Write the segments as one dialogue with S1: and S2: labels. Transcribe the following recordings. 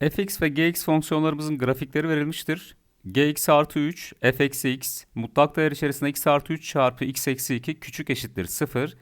S1: fx ve gx fonksiyonlarımızın grafikleri verilmiştir. gx artı 3, f eksi x, mutlak değer içerisinde x artı 3 çarpı x eksi 2 küçük eşittir 0.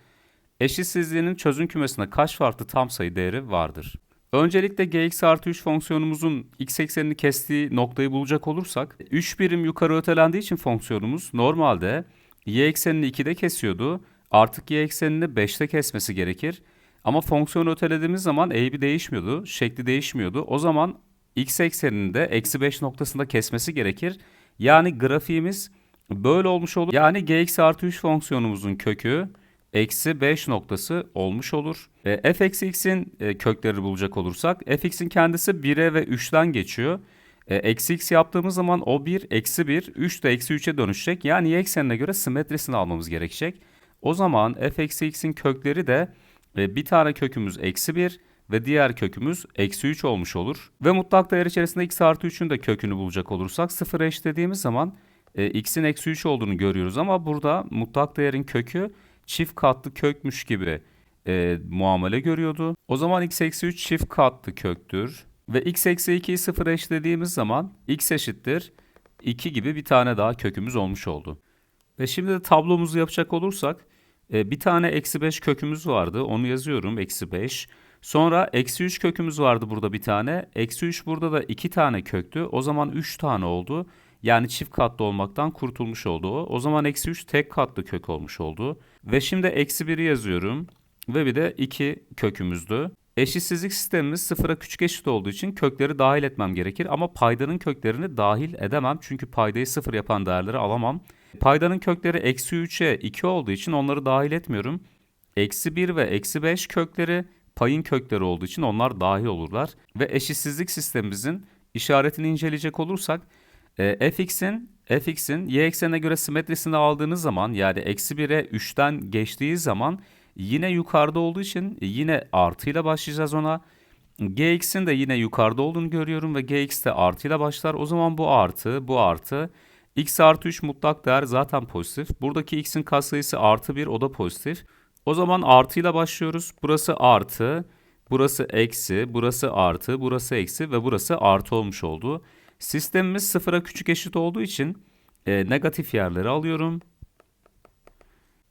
S1: Eşitsizliğinin çözüm kümesinde kaç farklı tam sayı değeri vardır? Öncelikle gx artı 3 fonksiyonumuzun x eksenini kestiği noktayı bulacak olursak 3 birim yukarı ötelendiği için fonksiyonumuz normalde y eksenini 2'de kesiyordu. Artık y eksenini 5'te kesmesi gerekir. Ama fonksiyonu ötelediğimiz zaman eğimi değişmiyordu, şekli değişmiyordu. O zaman x ekseninde eksi 5 noktasında kesmesi gerekir. Yani grafiğimiz böyle olmuş olur. Yani gx artı 3 fonksiyonumuzun kökü eksi 5 noktası olmuş olur. E, f eksi x'in e, kökleri bulacak olursak fx'in kendisi 1'e ve 3'ten geçiyor. E, eksi x yaptığımız zaman o 1 eksi 1 3 de eksi 3'e dönüşecek. Yani y eksenine göre simetrisini almamız gerekecek. O zaman f eksi x'in kökleri de e, bir tane kökümüz eksi 1 ve diğer kökümüz eksi 3 olmuş olur. Ve mutlak değer içerisinde x artı 3'ün de kökünü bulacak olursak 0 eşitlediğimiz zaman e, x'in eksi 3 olduğunu görüyoruz. Ama burada mutlak değerin kökü çift katlı kökmüş gibi e, muamele görüyordu. O zaman x eksi 3 çift katlı köktür. Ve x eksi 2'yi 0 eşitlediğimiz zaman x eşittir 2 gibi bir tane daha kökümüz olmuş oldu. Ve şimdi de tablomuzu yapacak olursak e, bir tane eksi 5 kökümüz vardı. Onu yazıyorum eksi 5. Sonra eksi 3 kökümüz vardı burada bir tane. Eksi 3 burada da 2 tane köktü. O zaman 3 tane oldu. Yani çift katlı olmaktan kurtulmuş oldu o. O zaman eksi 3 tek katlı kök olmuş oldu. Ve şimdi eksi 1'i yazıyorum. Ve bir de 2 kökümüzdü. Eşitsizlik sistemimiz sıfıra küçük eşit olduğu için kökleri dahil etmem gerekir. Ama paydanın köklerini dahil edemem. Çünkü paydayı sıfır yapan değerleri alamam. Paydanın kökleri eksi 3'e 2 olduğu için onları dahil etmiyorum. Eksi 1 ve eksi 5 kökleri payın kökleri olduğu için onlar dahil olurlar. Ve eşitsizlik sistemimizin işaretini inceleyecek olursak e, fx'in fx'in y eksenine göre simetrisini aldığınız zaman yani eksi 1'e 3'ten geçtiği zaman yine yukarıda olduğu için yine artıyla başlayacağız ona. gx'in de yine yukarıda olduğunu görüyorum ve gx de artıyla başlar. O zaman bu artı, bu artı. X artı 3 mutlak değer zaten pozitif. Buradaki x'in katsayısı artı 1 o da pozitif. O zaman artıyla başlıyoruz. Burası artı, burası eksi, burası artı, burası eksi ve burası artı olmuş oldu. Sistemimiz sıfıra küçük eşit olduğu için e, negatif yerleri alıyorum.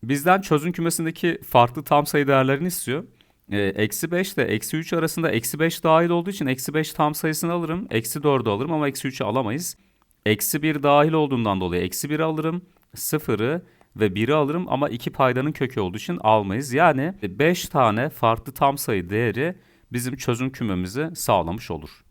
S1: Bizden çözüm kümesindeki farklı tam sayı değerlerini istiyor. E, Eksi 5 ile eksi 3 arasında eksi 5 dahil olduğu için eksi 5 tam sayısını alırım. Eksi 4'ü alırım ama eksi 3'ü alamayız. Eksi 1 dahil olduğundan dolayı eksi 1'i alırım. 0'ı ve 1'i alırım ama 2 paydanın kökü olduğu için almayız. Yani 5 tane farklı tam sayı değeri bizim çözüm kümemizi sağlamış olur.